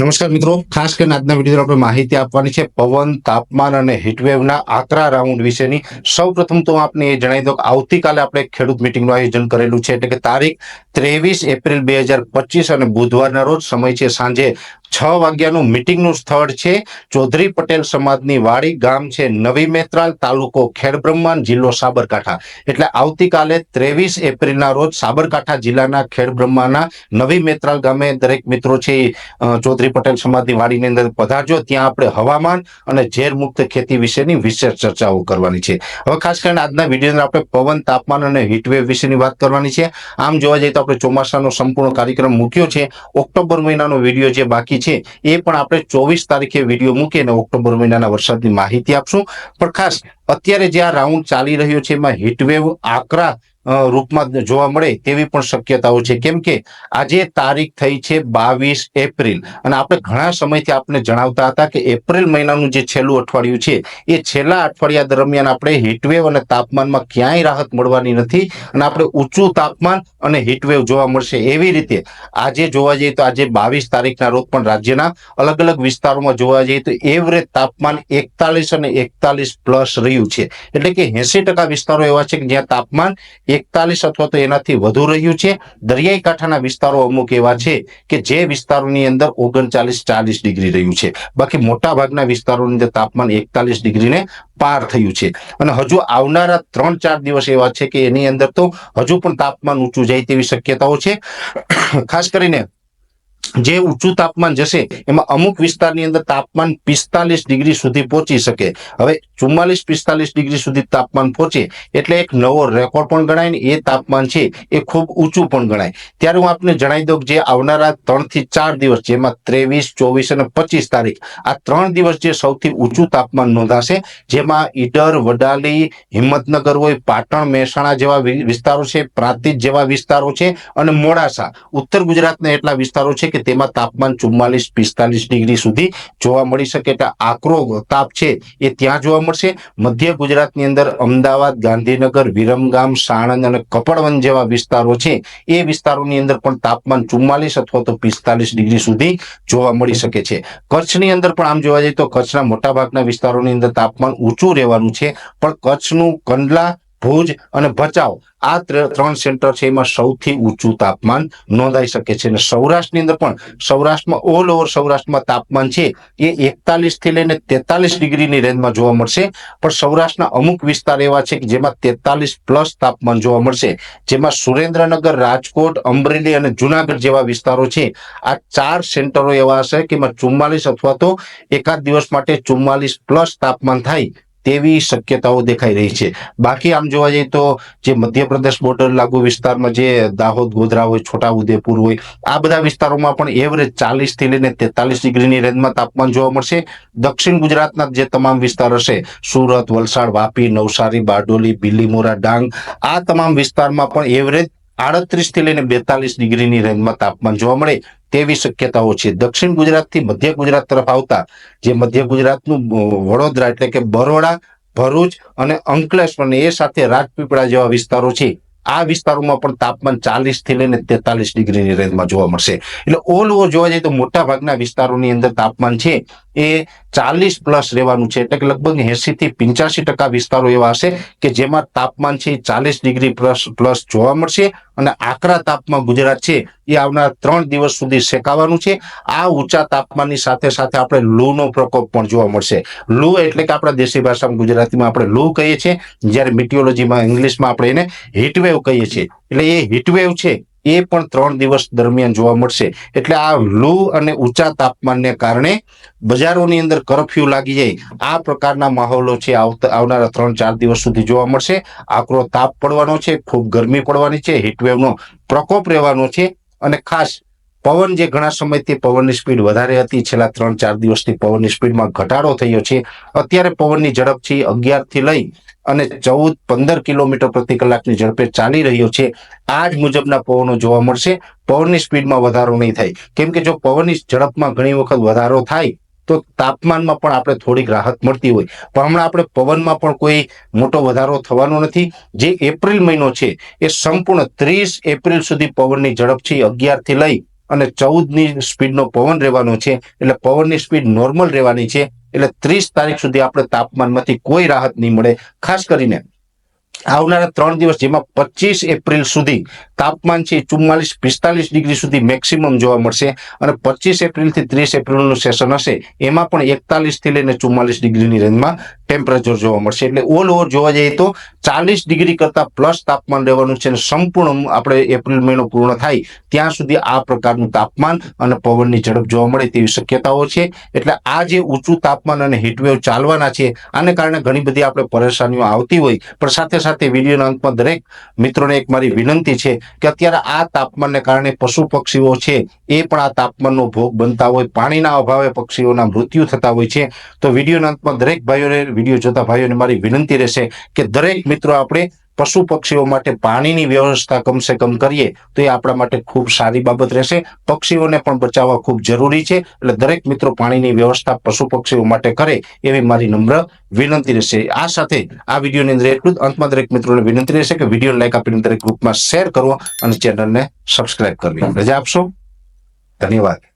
નમસ્કાર મિત્રો. ખાસ કરીને આજના વીડિયો આપણે માહિતી આપવાની છે પવન, તાપમાન અને હીટવેવના આકરા રાઉન્ડ વિશેની. સૌપ્રથમ તો આપને એ જણાવી દો કે આવતીકાલે આપણે ખેડૂત મિટિંગનું આયોજન કરેલું છે. એટલે કે તારીખ ત્રેવીસ એપ્રિલ બે અને બુધવારના રોજ સમય છે સાંજે છ વાગ્યાનું મિટિંગનું સ્થળ છે. ચૌધરી પટેલ સમાજની વાડી ગામ છે નવી મેત્રાલ તાલુકો ખેડબ્રહ્માન જિલ્લો સાબરકાંઠા. એટલે આવતીકાલે ત્રેવીસ એપ્રિલના રોજ સાબરકાંઠા જિલ્લાના ખેડબ્રહ્માના નવી મેત્રાલ ગામે દરેક મિત્રો છે ચૌધરી પટેલ સમાજની વાડીની અંદર પધારજો. ત્યાં આપણે હવામાન અને ઝેર મુક્ત ખેતી વિશેની વિશેષ ચર્ચાઓ કરવાની છે. હવે ખાસ કરીને આજના વિડીયોની આપણે પવન, તાપમાન અને હીટવેવ વિશેની વાત કરવાની છે. આમ જોવા જઈએ તો આપણે ચોમાસાનો સંપૂર્ણ કાર્યક્રમ મૂક્યો છે. ઓક્ટોબર મહિનાનો વીડિયો જે બાકી છે એ પણ આપણે ચોવીસ તારીખે વીડિયો મૂકીને ઓક્ટોબર મહિનાના વરસાદની માહિતી આપશું. પણ ખાસ અત્યારે જે આ રાઉન્ડ ચાલી રહ્યો છે એમાં હીટવેવ, આકરા રૂપમાં જોવા મળે તેવી પણ શક્યતાઓ છે. કેમ કે આજે તારીખ થઈ છે બાવીસ એપ્રિલ અને આપણે ઘણા સમયથી આપણે જણાવતા હતા કે એપ્રિલ મહિનાનું જે છેલ્લું અઠવાડિયું છે, એ છેલ્લા અઠવાડિયા દરમિયાન આપણે હીટવેવ અને તાપમાનમાં ક્યાંય રાહત મળવાની નથી અને આપણે ઊંચું તાપમાન અને હીટવેવ જોવા મળશે. એવી રીતે આજે જોવા જઈએ તો આજે બાવીસ તારીખના રોજ પણ રાજ્યના અલગ અલગ વિસ્તારોમાં જોવા જઈએ તો એવરેજ તાપમાન એકતાલીસ અને એકતાલીસ પ્લસ રહ્યું છે. એટલે કે એસી ટકા વિસ્તારો એવા છે કે જ્યાં તાપમાન એકતાલીસ અથવા તો એનાથી વધુ રહ્યું છે. દરિયાઈ કાંઠાના વિસ્તારો અમુક એવા છે કે જે વિસ્તારોની અંદર ઓગણચાલીસ ચાલીસ ડિગ્રી રહ્યું છે. બાકી મોટા ભાગના વિસ્તારોની અંદર તાપમાન એકતાલીસ ડિગ્રીને પાર થયું છે. અને હજુ આવનારા ત્રણ ચાર દિવસ એવા છે કે એની અંદર તો હજુ પણ તાપમાન ઊંચું જાય તેવી શક્યતાઓ છે. ખાસ કરીને જે ઊંચું તાપમાન જશે, એમાં અમુક વિસ્તારની અંદર તાપમાન પિસ્તાલીસ ડિગ્રી સુધી પહોંચી શકે. હવે ચુમ્માલીસ પિસ્તાલીસ ડિગ્રી સુધી તાપમાન પહોંચે, એટલે એક નવો રેકોર્ડ પણ ગણાય ને એ તાપમાન છે એ ખૂબ ઊંચું પણ ગણાય. ત્યારે હું આપને જણાવી દઉં જે આવનારા ત્રણથી ચાર દિવસ, જેમાં ત્રેવીસ, ચોવીસ અને પચીસ તારીખ, આ ત્રણ દિવસ જે સૌથી ઊંચું તાપમાન નોંધાશે, જેમાં ઈડર, વડાલી, હિંમતનગર હોય, પાટણ, મહેસાણા જેવા વિસ્તારો છે, પ્રાંતિજ જેવા વિસ્તારો છે અને મોડાસા. ઉત્તર ગુજરાતના એટલા વિસ્તારો છે કે તેમાં તાપમાન ચુમ્માલીસ, પિસ્તાલીસ ડિગ્રી સુધી જોવા મળી શકે. આકરો તાપ છે એ ત્યાં જોવા મળશે. મધ્ય ગુજરાતની અંદર અમદાવાદ, ગાંધીનગર, વિરમગામ, સાણંદ અને કપડવન જેવા વિસ્તારો છે. એ વિસ્તારોની અંદર પણ તાપમાન ચુમ્માલીસ અથવા તો પિસ્તાલીસ ડિગ્રી સુધી જોવા મળી શકે છે. કચ્છની અંદર પણ આમ જોવા જઈએ તો કચ્છના મોટાભાગના વિસ્તારોની અંદર તાપમાન ઊંચું રહેવાનું છે. પણ કચ્છનું કંડલા ભુજ અને ભચાઉ. આ ત્ર- ત્રણ સેન્ટર છે, એમાં સૌથી ઊંચું તાપમાન નોંધાઈ શકે છે. અને સૌરાષ્ટ્રની અંદર પણ સૌરાષ્ટ્રમાં ઓલ ઓવર સૌરાષ્ટ્રમાં તાપમાન છે, એ એકતાલીસથી લઈને તેતાલીસ ડિગ્રીની રેન્જમાં જોવા મળશે. પણ સૌરાષ્ટ્રના અમુક વિસ્તાર એવા છે કે જેમાં તેતાલીસ પ્લસ તાપમાન જોવા મળશે. જેમાં સુરેન્દ્રનગર, રાજકોટ, અમરેલી અને જુનાગઢ જેવા વિસ્તારો છે. આ ચાર સેન્ટરો એવા હશે કે એમાં ચુમ્માલીસ અથવા તો એકાદ દિવસ માટે ચુમ્માલીસ પ્લસ તાપમાન થાય તેવી શક્યતાઓ દેખાઈ રહી છે. બાકી આમ જોવા જઈએ તો જે મધ્યપ્રદેશ બોર્ડર લાગુ વિસ્તારમાં જે દાહોદ, ગોધરા હોય છોટા ઉદેપુર હોય, આ બધા વિસ્તારોમાં પણ એવરેજ ચાલીસથી લઈને તેતાલીસ ડિગ્રીની રેન્જમાં તાપમાન જોવા મળશે. દક્ષિણ ગુજરાતના જે તમામ વિસ્તાર હશે, સુરત, વલસાડ, વાપી, નવસારી, બારડોલી, બિલીમોરા, ડાંગ, આ તમામ વિસ્તારમાં પણ એવરેજ આડત્રીસથી લઈને બેતાલીસ ડિગ્રીની રેન્જમાં તાપમાન જોવા મળે. તેવી શક્યતાઓ છે. દક્ષિણ ગુજરાતથી મધ્ય ગુજરાત તરફ આવતા જે મધ્ય ગુજરાતનું વડોદરા એટલે કે બરોડા, ભરૂચ અને અંકલેશ્વર અને એ સાથે રાજપીપળા જેવા વિસ્તારો છે. આ વિસ્તારોમાં પણ તાપમાન ચાલીસથી લઈને તેતાલીસ ડિગ્રીની રેન્જમાં જોવા મળશે. એટલે ઓલ ઓવર જોવા જઈએ તો મોટા ભાગના વિસ્તારોની અંદર તાપમાન છે એ ચાલીસ પ્લસ રહેવાનું છે. એટલે કે લગભગ એસી થી પિંચાસી ટકા વિસ્તારો એવા હશે કે જેમાં તાપમાન છે ચાલીસ ડિગ્રી પ્લસ પ્લસ જોવા મળશે. અને આકરા તાપમાન ગુજરાત છે એ આવનાર ત્રણ દિવસ સુધી શેકાવાનું છે. આ ઊંચા તાપમાનની સાથે સાથે આપણે લૂનો પ્રકોપ પણ જોવા મળશે. લૂ એટલે કે આપણા દેશી ભાષામાં ગુજરાતીમાં આપણે લૂ કહીએ છીએ. જ્યારે મિટિયોલોજીમાં ઇંગ્લિશમાં આપણે એને હીટવેવ કહીએ છીએ. એટલે એ હીટવેવ છે. એ પણ ત્રણ દિવસ દરમિયાન જોવા મળશે. એટલે આ લૂ અને ઊંચા તાપમાનને કારણે બજારોની અંદર કરફ્યુ લાગી જાય. આ પ્રકારના માહોલો છે આવનારા ત્રણ, ચાર દિવસ સુધી જોવા મળશે. આકરો તાપ પડવાનો છે, ખૂબ ગરમી પડવાની છે, હીટવેવનો પ્રકોપ રહેવાનો છે અને ખાસ પવન જે ઘણા સમયથી પવનની સ્પીડ વધારે હતી, છેલ્લા ત્રણ ચાર દિવસથી પવનની સ્પીડમાં ઘટાડો થયો છે. અત્યારે પવનની ઝડપ છે અગિયારથી લઈ અને ચૌદ પંદર કિલોમીટર પ્રતિ કલાકની ઝડપે ચાલી રહ્યો છે. આ જ મુજબના પવનો જોવા મળશે. પવનની સ્પીડમાં વધારો નહીં થાય. કેમ કે જો પવનની ઝડપમાં ઘણી વખત વધારો થાય, તો તાપમાનમાં પણ આપણે થોડીક રાહત મળતી હોય. પણ હમણાં આપણે પવનમાં પણ કોઈ મોટો વધારો થવાનો નથી. જે એપ્રિલ મહિનો છે, એ સંપૂર્ણ ત્રીસ એપ્રિલ સુધી પવનની ઝડપ છે અગિયારથી લઈ અને ચૌદની સ્પીડનો પવન રહેવાનો છે. એટલે પવનની સ્પીડ નોર્મલ રહેવાની છે. એટલે ત્રીસ તારીખ સુધી આપણે તાપમાનમાંથી કોઈ રાહત નહીં મળે. ખાસ કરીને આવનારા ત્રણ દિવસ જેમાં પચીસ એપ્રિલ સુધી તાપમાન છે ચુમ્માલીસ, પિસ્તાલીસ ડિગ્રી સુધી મેક્સિમમ જોવા મળશે અને પચીસ એપ્રિલથી ત્રીસ એપ્રિલનું સેશન હશે. એમાં પણ એકતાલીસથી લઈને ચુમ્માલીસ ડિગ્રીની રેન્જમાં ટેમ્પરેચર જોવા મળશે. એટલે ઓલ ઓવર જોવા જઈએ તો ચાલીસ ડિગ્રી કરતાં પ્લસ તાપમાન રહેવાનું છે અને સંપૂર્ણ આપણે એપ્રિલ મહિનો પૂર્ણ થાય ત્યાં સુધી આ પ્રકારનું તાપમાન અને પવનની ઝડપ જોવા મળે તેવી શક્યતાઓ છે. એટલે આ જે ઊંચું તાપમાન અને હીટવેવ ચાલવાના છે, આને કારણે ઘણી બધી આપણે પરેશાનીઓ આવતી હોય. પણ સાથે સાથે વિડીયોના અંતમાં દરેક મિત્રોને એક મારી વિનંતી છે કે અત્યારે આ તાપમાનને કારણે પશુ પક્ષીઓ છે, એ પણ આ તાપમાનનો ભોગ બનતા હોય, પાણીના અભાવે પક્ષીઓના મૃત્યુ થતા હોય છે. તો વિડીયોના અંતમાં દરેક ભાઈઓને, વીડિયો જોતા ભાઈઓને મારી વિનંતી રહેશે કે દરેક મિત્રો આપણે પશુ પક્ષીઓ માટે પાણીની વ્યવસ્થા કમસે કમ કરીએ તો એ આપણા માટે ખૂબ સારી બાબત રહેશે. પક્ષીઓને પણ બચાવવા ખૂબ જરૂરી છે. એટલે દરેક મિત્રો પાણીની વ્યવસ્થા પશુ પક્ષીઓ માટે કરે એવી મારી નમ્ર વિનંતી રહેશે. આ સાથે આ વિડીયોની અંદર એટલું જ. અંતમાં દરેક મિત્રોને વિનંતી રહેશે કે વીડિયો લાઈક આપીને દરેક ગ્રુપમાં શેર કરવો અને ચેનલને સબસ્ક્રાઈબ કરવી. રજા આપશો. ધન્યવાદ.